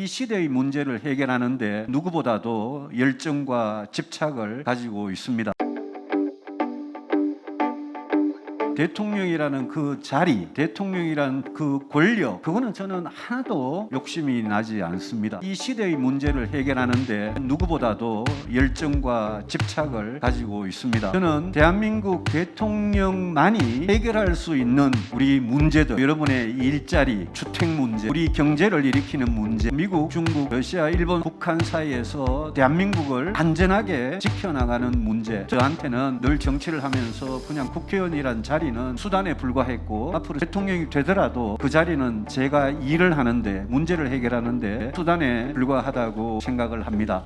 이 시대의 문제를 해결하는데 누구보다도 열정과 집착을 가지고 있습니다. 대통령이라는 그 자리, 대통령이라는 그 권력, 그거는 저는 하나도 욕심이 나지 않습니다. 이 시대의 문제를 해결하는데 누구보다도 열정과 집착을 가지고 있습니다. 저는 대한민국 대통령만이 해결할 수 있는 우리 문제들, 여러분의 일자리, 주택 문제, 우리 경제를 일으키는 문제, 미국, 중국, 러시아, 일본, 북한 사이에서 대한민국을 안전하게 지켜나가는 문제, 저한테는 늘 정치를 하면서 그냥 국회의원이란 자리 는 수단에 불과했고 앞으로 대통령이 되더라도 그 자리는 제가 일을 하는데 문제를 해결하는데 수단에 불과하다고 생각을 합니다.